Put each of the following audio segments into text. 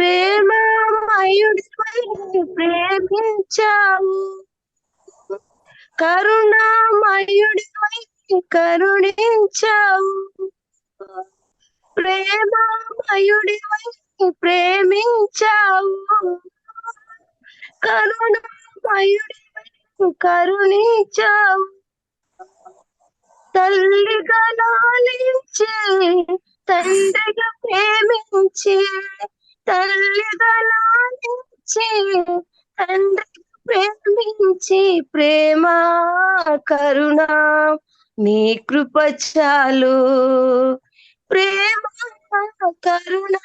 ప్రేమమయుడి ప్రేమించావు. కరుణామయుడి కరుణించావు. ప్రేమమయుడి ప్రేమించావు. కరుణామయుడి కరుణించావు. తల్లిగా లాలించి తండ్రిగా ప్రేమించే తల్లిగా లాలించి ప్రేమించి ప్రేమ కరుణ నీ కృప చాలు. ప్రేమ కరుణ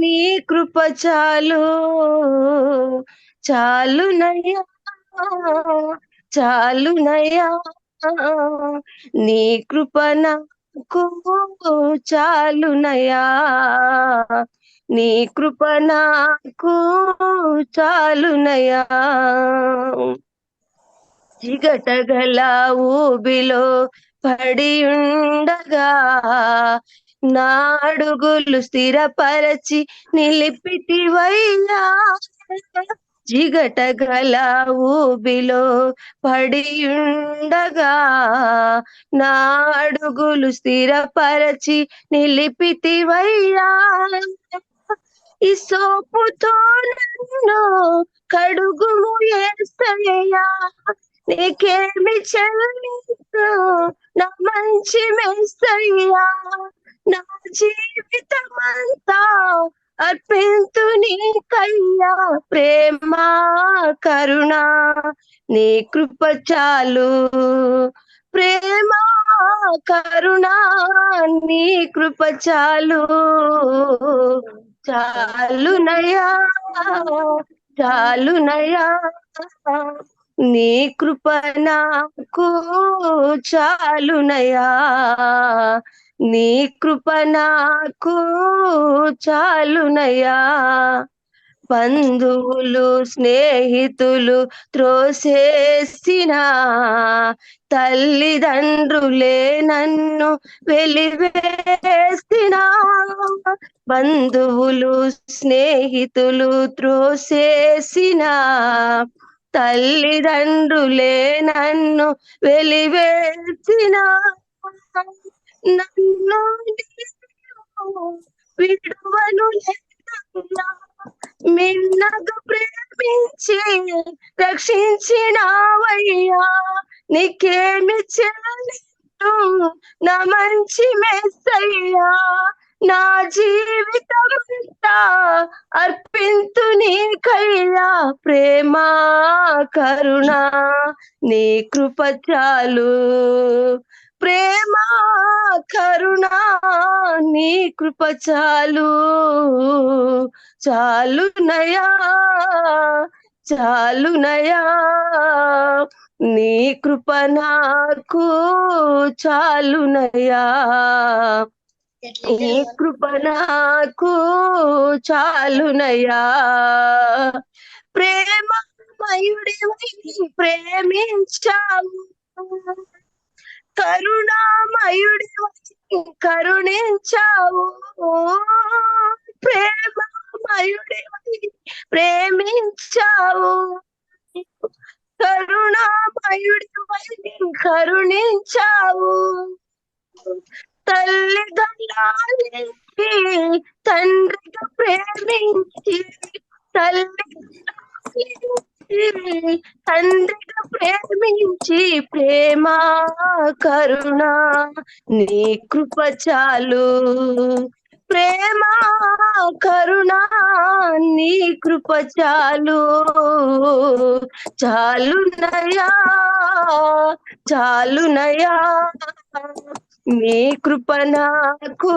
నీ కృప చాలు. నయ్యా చాలు నయ్యా నీ కృప నాకు చాలునయా నీ కృప నాకు చాలునయా. చిగటగల ఊబిలో పడి ఉండగా నాడుగులు స్థిరపరచి నిలిపితివయ్యా. జిగటగల ఊబిలో పడి ఉండగా నా అడుగులు స్థిరపరచి నిలిపితివయ్యా. ఈ సోపుతో నన్ను కడుగుము ఏసయ్యా. నీకేమి చెల్లిస్తూ నా మంచి మేస్తయ్యా నా జీవితమంతా అర్పింతు నీకయ్యా. ప్రేమ కరుణ నీ కృప చాలు. ప్రేమ కరుణ నీ కృప చాలు. చాలునయా చాలునయా నీ కృప నాకు చాలునయా నీ కృప నాకు చాలునయా బంధువులు స్నేహితులు త్రోసేసిన తల్లిదండ్రులే నన్ను వెలివేసిన బంధువులు స్నేహితులు త్రోసేసిన తల్లిదండ్రులే నన్ను వెలివేసిన. నన్ను విడువను మిన్నగా ప్రేమించి రక్షించినావయ్యా. నీకేమి చేయలేదు నా మంచి మెస్సయ్యా జీవితం జీవితమంతా అర్పింతు నీకయ్యా ప్రేమ కరుణ నీ కృప చాలు. ప్రేమ కరుణ నీ కృప చాలు. నయా చాలు నయా నీ కృప నాకు చాలునయా నీ కృప నాకు చాలునయ్యా. ప్రేమ మయుడి ప్రేమించావు. కరుణామయుడివై కరుణించావు. ప్రేమమయుడి ప్రేమించావు. కరుణామయుడివై కరుణించావు. తల్లిదండ్రులకి తండ్రిగా ప్రేమించి తల్లి తండ్రిగా ప్రేమించి ప్రేమ కరుణ నీ కృప చాలు. ప్రేమ కరుణ నీ కృప చాలు. చాలునయా చాలునయా నీ కృప నాకు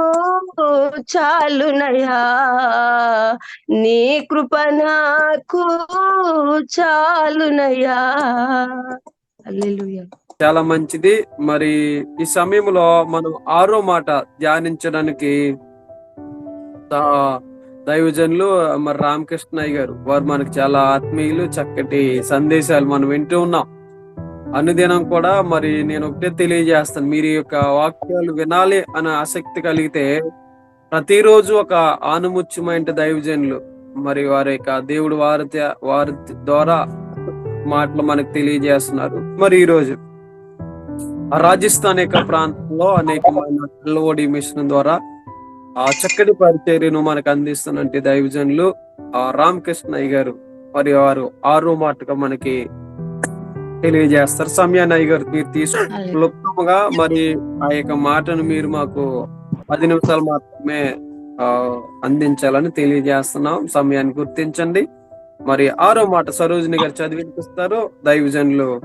చాలునయా నీ కృప నాకు చాలునయా చాలా మంచిది. మరి ఈ సమయంలో మనం ఆరో మాట ధ్యానించడానికి దైవజనులు మరి రామకృష్ణయ్య గారు వారు మనకు చాలా ఆత్మీయులు చక్కటి సందేశాలు మనం వింటూ ఉన్నాం. అనుదినం కూడా మరి నేను ఒకటే తెలియజేస్తాను. మీరు యొక్క వాక్యాలు వినాలి అనే ఆసక్తి కలిగితే ప్రతిరోజు ఒక ఆనుముత్యమైన దైవజనులు మరి వారి యొక్క దేవుడు వారి వారి ద్వారా మాటలు మనకు తెలియజేస్తున్నారు. మరి ఈరోజు రాజస్థాన్ యొక్క ప్రాంతంలో అనేకమైన ఎల్ఓడి మిషన్ ద్వారా ఆ చక్కటి పరిచర్యను మనకు అందిస్తున్నటువంటి దైవజనులు ఆ రామకృష్ణయ్య గారు మరి వారు ఆరు మాటగా మనకి తెలియజేస్తారు. సమయాన్ని అయ్య గారు మీరు క్లుప్తంగా మరి ఆ యొక్క మాటను మీరు మాకు పది నిమిషాలు మాత్రమే అందించాలని తెలియజేస్తున్నాం. సమయాన్ని గుర్తించండి. మరి ఆరో మాట సరోజిని గారు చదివినిపిస్తారు దైవజనులు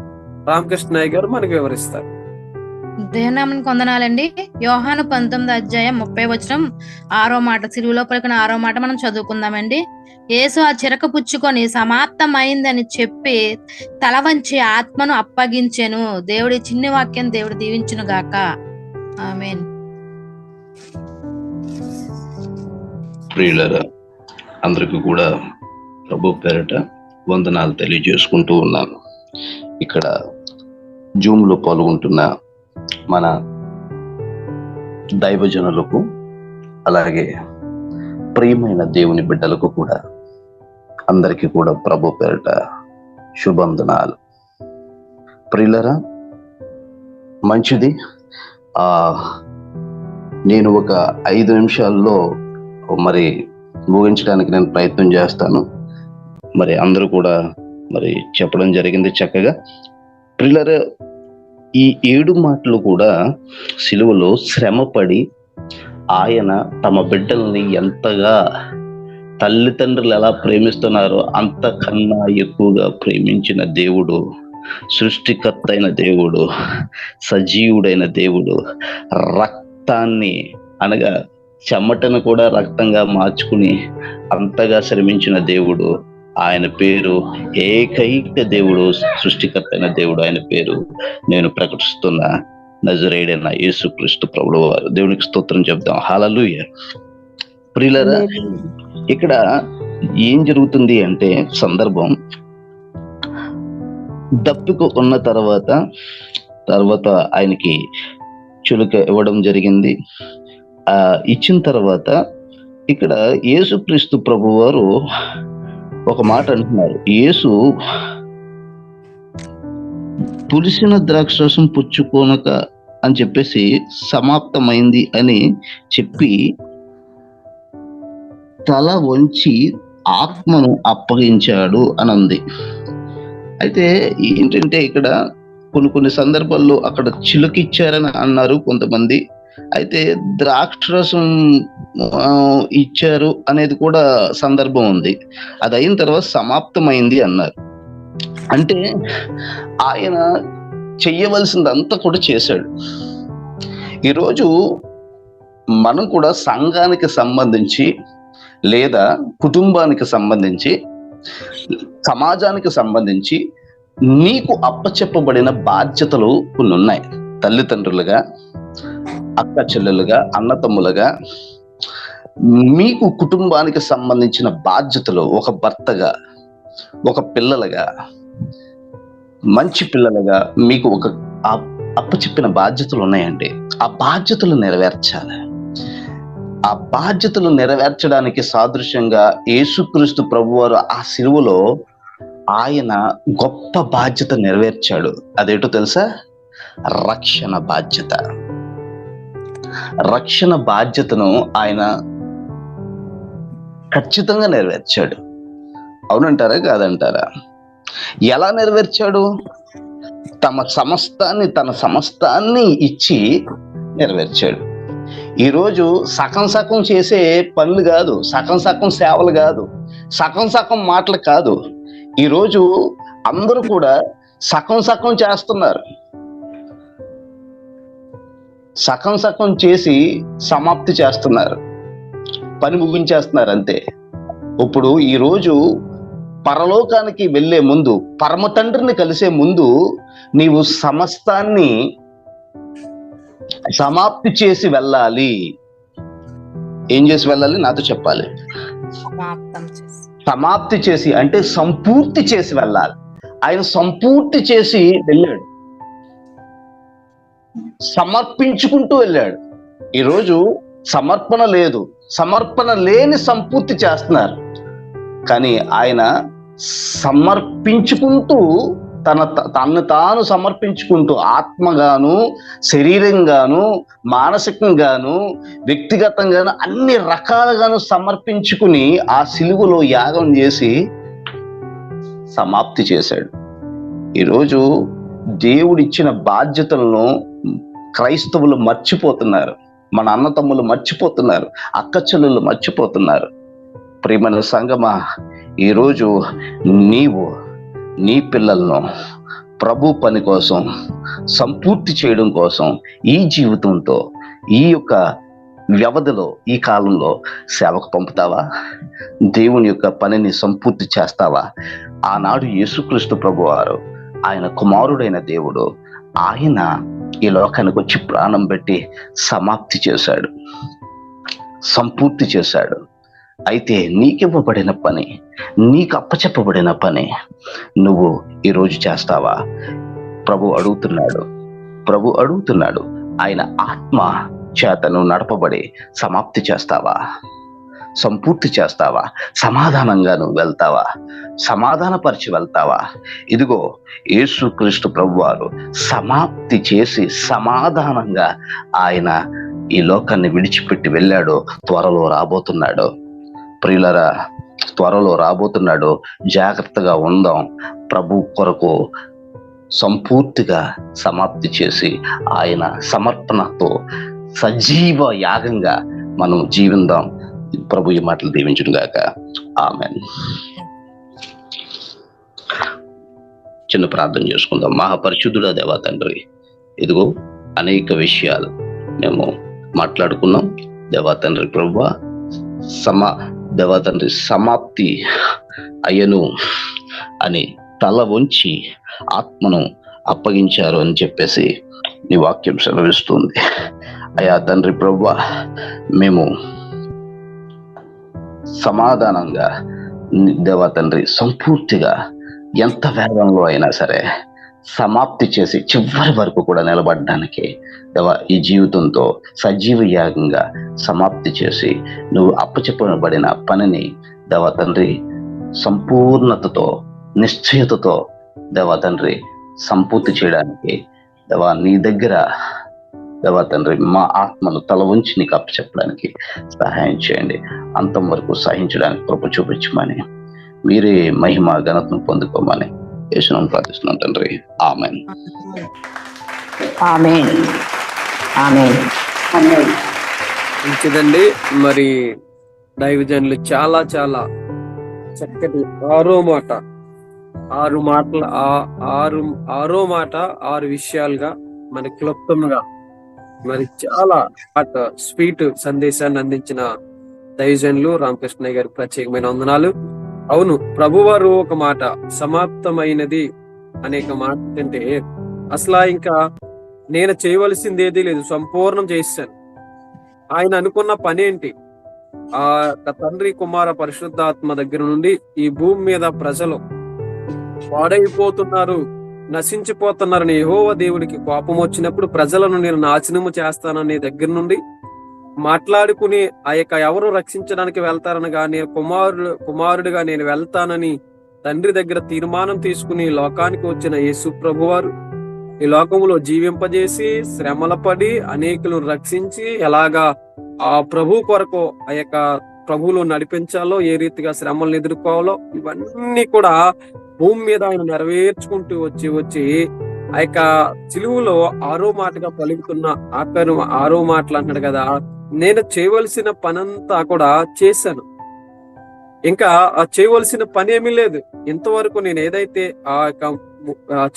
రామకృష్ణయ్య గారు మనకు వివరిస్తారు. దేహనామని కొందనాలండి యోహాను పంతొమ్మిది అధ్యాయం ముప్పై వచనం ఆరో మాట సిలువలో పలికిన ఆరో మాట మనం చదువుకుందామండి. యేసు ఆ చిరక పుచ్చుకొని సమాప్తమైందని చెప్పి తల వంచి ఆత్మను అప్పగించెను. దేవుడి చిన్ని వాక్యం దేవుడు దీవించును గాక. ఆమెన్. ప్రియులరా అందరికీ కూడా ప్రభు పేరట వందనాలు తెలియజేసుకుంటూ ఉన్నాను. ఇక్కడ జూమ్లో పాల్గొంటున్న మన దైవజనులకు అలాగే ప్రియమైన దేవుని బిడ్డలకు కూడా అందరికీ కూడా ప్రభు పేరిట శుభందనాలు ప్రియులరా మంచిది. నేను ఒక ఐదు నిమిషాల్లో మరి ముగించడానికి నేను ప్రయత్నం చేస్తాను. మరి అందరూ కూడా మరి చెప్పడం జరిగింది చక్కగా. ప్రిల్లర్ ఈ ఏడు మాటలు కూడా సిలువలో శ్రమపడి ఆయన తమ బిడ్డల్ని ఎంతగా తల్లిదండ్రులు ఎలా ప్రేమిస్తున్నారో అంతకన్నా ఎక్కువగా ప్రేమించిన దేవుడు సృష్టికర్త అయిన దేవుడు సజీవుడైన దేవుడు రక్తాన్ని అనగా చెమటను కూడా రక్తంగా మార్చుకుని అంతగా శ్రమించిన దేవుడు ఆయన పేరు ఏకైక దేవుడు సృష్టికర్త అయిన దేవుడు ఆయన పేరు. నేను ప్రకటిస్తున్న నజరేడైన యేసుక్రీస్తు ప్రభుల వారు. దేవునికి స్తోత్రం చెప్దాం. హాలలుయ ప్రియులరా ఇక్కడ ఏం జరుగుతుంది అంటే సందర్భం. దప్పిక ఉన్న తర్వాత తర్వాత ఆయనకి చులుక ఇవ్వడం జరిగింది. ఆ ఇచ్చిన తర్వాత ఇక్కడ యేసుక్రీస్తు ప్రభు వారు ఒక మాట అంటున్నారు. యేసు పులిసిన ద్రాక్షరసం పుచ్చుకోనక అని చెప్పేసి సమాప్తమైంది అని చెప్పి తల వంచి ఆత్మను అప్పగించాడు అని ఉంది అయితే ఏంటంటే ఇక్కడ కొన్ని కొన్ని సందర్భాల్లో అక్కడ చిలుకిచ్చారని అన్నారు కొంతమంది. అయితే ద్రాక్షరసం రసం ఇచ్చారు అనేది కూడా సందర్భం ఉంది. అది అయిన తర్వాత సమాప్తమైంది అన్నారు. అంటే ఆయన చెయ్యవలసిందంతా కూడా చేశాడు. ఈరోజు మనం కూడా సంఘానికి సంబంధించి లేదా కుటుంబానికి సంబంధించి సమాజానికి సంబంధించి నీకు అప్పచెప్పబడిన బాధ్యతలు కొన్ని ఉన్నాయి తల్లిదండ్రులుగా అక్క చెల్లెలుగా అన్నతమ్ములుగా మీకు కుటుంబానికి సంబంధించిన బాధ్యతలు ఒక భర్తగా ఒక పిల్లలుగా మంచి పిల్లలుగా మీకు ఒక ఆ- అప్పచెప్పిన బాధ్యతలు ఉన్నాయండి. ఆ బాధ్యతలు నెరవేర్చాలి. ఆ బాధ్యతలు నెరవేర్చడానికి సాదృశ్యంగా యేసుక్రీస్తు ప్రభువారు ఆ సిలువలో ఆయన గొప్ప బాధ్యత నెరవేర్చాడు. అదేటో తెలుసా? రక్షణ బాధ్యత. రక్షణ బాధ్యతను ఆయన ఖచ్చితంగా నెరవేర్చాడు. అవునంటారా? కాదంటారా? ఎలా నెరవేర్చాడు? తమ సమస్తాన్ని తన సమస్తాన్ని ఇచ్చి నెరవేర్చాడు. ఈరోజు సగం సగం చేసే పనులు కాదు సగం సగం సేవలు కాదు సగం సగం మాటలు కాదు. ఈరోజు అందరూ కూడా సగం సగం చేస్తున్నారు. సగం సగం చేసి సమాప్తి చేస్తున్నారు. పని ముగించేస్తున్నారు అంతే. ఇప్పుడు ఈరోజు పరలోకానికి వెళ్ళే ముందు పరమ తండ్రిని కలిసే ముందు నీవు సమస్తాన్ని సమాప్తి చేసి వెళ్ళాలి. ఏం చేసి వెళ్ళాలి? నాతో చెప్పాలి. సమాప్తం చేసి. సమాప్తి చేసి అంటే సంపూర్తి చేసి వెళ్ళాలి. ఆయన సంపూర్తి చేసి వెళ్ళాడు. సమర్పించుకుంటూ వెళ్ళాడు. ఈరోజు సమర్పణ లేదు. సమర్పణ లేని సంపూర్తి చేస్తున్నారు. కానీ ఆయన సమర్పించుకుంటూ తన తన్ను తాను సమర్పించుకుంటూ ఆత్మగాను శరీరంగాను మానసికంగాను వ్యక్తిగతంగాను అన్ని రకాలుగాను సమర్పించుకుని ఆ సిలువలో యాగం చేసి సమాప్తి చేశాడు. ఈరోజు దేవుడిచ్చిన బాధ్యతలను క్రైస్తవులు మర్చిపోతున్నారు. మన అన్నతమ్ములు మర్చిపోతున్నారు. అక్కచెల్లెలు మర్చిపోతున్నారు. ప్రియమైన సంగమా ఈరోజు నీవు నీ పిల్లలను ప్రభు పని కోసం సంపూర్తి చేయడం కోసం ఈ జీవితంతో ఈ యొక్క వ్యవధిలో ఈ కాలంలో సేవకు పంపుతావా? దేవుని యొక్క పనిని సంపూర్తి చేస్తావా? ఆనాడు యేసుక్రీస్తు ప్రభువారు ఆయన కుమారుడైన దేవుడు ఆయన ఈ లోకానికి వచ్చి ప్రాణం పెట్టి సమాప్తి చేశాడు. సంపూర్తి చేశాడు. అయితే నీకివ్వబడిన పని నీకు అప్పచెప్పబడిన పని నువ్వు ఈరోజు చేస్తావా? ప్రభు అడుగుతున్నాడు. ప్రభు అడుగుతున్నాడు ఆయన ఆత్మ చేతను నడపబడి సమాప్తి చేస్తావా? సంపూర్తి చేస్తావా? సమాధానంగా నువ్వు వెళ్తావా? సమాధానపరిచి వెళ్తావా? ఇదిగో యేసుక్రీస్తు ప్రభువారు సమాప్తి చేసి సమాధానంగా ఆయన ఈ లోకాన్ని విడిచిపెట్టి వెళ్ళాడు త్వరలో రాబోతున్నాడు. ప్రియులరా త్వరలో రాబోతున్నాడు. జాగ్రత్తగా ఉందాం. ప్రభు కొరకు సంపూర్తిగా సమాప్తి చేసి ఆయన సమర్పణతో సజీవ యాగంగా మనం జీవిందాం. ప్రభు ఈ మాటలు దీవించును గాక. ఆమె చిన్న ప్రార్థన చేసుకుందాం. మహాపరిశుద్ధుడ దేవా తండ్రి ఇదిగో అనేక విషయాలు మేము మాట్లాడుకున్నాం. దేవా తండ్రి ప్రభు సమా దేవా తండ్రి సమాప్తి అయ్యను అని తల వంచి ఆత్మను అప్పగించారు అని చెప్పేసి నీ వాక్యం సెలవిస్తుంది. అయా తండ్రి ప్రభు మేము సమాధానంగా దేవా తండ్రి సంపూర్తిగా ఎంత వేగంలో అయినా సరే సమాప్తి చేసి చివరి వరకు కూడా నిలబడడానికి దేవా ఈ జీవితంతో సజీవ యాగంగా సమాప్తి చేసి నువ్వు అప్పచెప్పబడిన పనిని దేవా తండ్రి సంపూర్ణతతో నిశ్చయతతో దేవా తండ్రి సంపూర్తి చేయడానికి దేవా నీ దగ్గర దేవా తండ్రి మా ఆత్మను తల ఉంచి నీకు అప్పచెప్పడానికి సహాయం చేయండి. అంతం వరకు సహించడానికి కృప చూపించమని మీరే మహిమ ఘనతను పొందుకోమని యేసునం ప్రార్థిస్తున్నాం తండ్రి. ఆమెన్. ఆమెన్. ఆమెన్. మంచిదండి మరి దైవజనులు చాలా చాలా చక్కటి ఆరో మాట ఆరు మాటల ఆ- ఆరు ఆరో మాట ఆరు విషయాలుగా మన క్లుప్తంగా మరి చాలా స్వీట్ సందేశాన్ని అందించిన దైవజనులు రామకృష్ణయ్య గారి ప్రత్యేకమైన వందనాలు. అవును ప్రభువారు ఒక మాట సమాప్తమైనది అనేక మాట అంటే అసలు ఇంకా నేను చేయవలసింది ఏదీ లేదు సంపూర్ణం చేశాను. ఆయన అనుకున్న పని ఏంటి? ఆ యొక్క తండ్రి కుమార పరిశుద్ధాత్మ దగ్గర నుండి ఈ భూమి మీద ప్రజలు పాడైపోతున్నారు. నశించిపోతున్నారని యహోవ దేవుడికి కోపం వచ్చినప్పుడు ప్రజలను నేను నాశనము చేస్తానని దగ్గర నుండి మాట్లాడుకుని ఆ యొక్క ఎవరు రక్షించడానికి వెళ్తారనగా నేను కుమారుడు కుమారుడిగా నేను వెళ్తానని తండ్రి దగ్గర తీర్మానం తీసుకుని లోకానికి వచ్చిన యేసు ప్రభువారు ఈ లోకంలో జీవింపజేసి శ్రమల పడి అనేకులను రక్షించి ఎలాగా ఆ ప్రభు కొరకు ఆ యొక్క ప్రభువులు నడిపించాలో ఏ రీతిగా శ్రమలను ఎదుర్కోవాలో ఇవన్నీ కూడా భూమి మీద ఆయన నెరవేర్చుకుంటూ వచ్చి వచ్చి ఆ యొక్క చిలువులో ఆరో మాటగా పలుకుతున్న ఆఖరు ఆరో మాటలు అంటాడు కదా నేను చేయవలసిన పనంతా కూడా చేశాను. ఇంకా ఆ చేయవలసిన పని ఏమీ లేదు. ఇంతవరకు నేను ఏదైతే ఆ యొక్క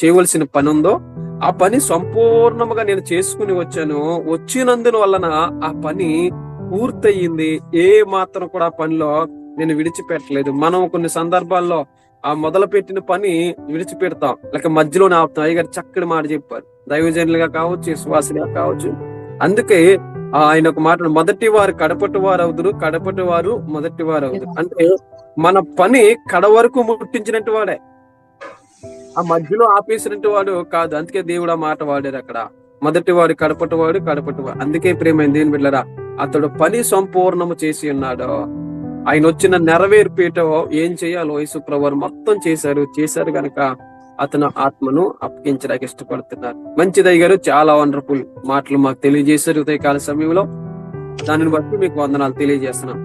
చేయవలసిన పని ఉందో ఆ పని సంపూర్ణముగా నేను చేసుకుని వచ్చాను. వచ్చినందున వలన ఆ పని పూర్తయింది. ఏ మాత్రం కూడా పనిలో నేను విడిచిపెట్టలేదు. మనం కొన్ని సందర్భాల్లో ఆ మొదలు పెట్టిన పని విడిచిపెడతాం. లేక మధ్యలోనే ఆపుతాం అయ్యగారు చక్కటి మాట చెప్పారు. దైవజనులుగా కావచ్చు విశ్వాసులుగా కావచ్చు. అందుకే ఆయన ఒక మాట మొదటి వారు కడపటి వారు అవుదురు కడపటి వారు మొదటి వారు అవుదురు. అంటే మన పని కడ వరకు ముట్టించినట్టు వాడే. ఆ మధ్యలో ఆపేసినట్టు వాడు కాదు. అందుకే దేవుడు ఆ మాట వాడారు అక్కడ. మొదటి వాడు కడపటి వాడు కడపటి వాడు. అందుకే ప్రేమైంది దేని బిడ్డరా అతడు పని సంపూర్ణము చేసి ఉన్నాడు. ఆయన వచ్చిన నెరవేర్పేట ఏం చేయాలో యేసుప్రవారు మొత్తం చేశారు. చేశారు గనక అతను ఆత్మను అప్పగించడానికి ఇష్టపడుతున్నారు. మంచిదయ్య గారు చాలా వండర్ఫుల్ మాటలు మాకు తెలియజేశారు ఉదయకాల సమయంలో. దానిని బట్టి మీకు వందనాలు తెలియజేస్తున్నాం.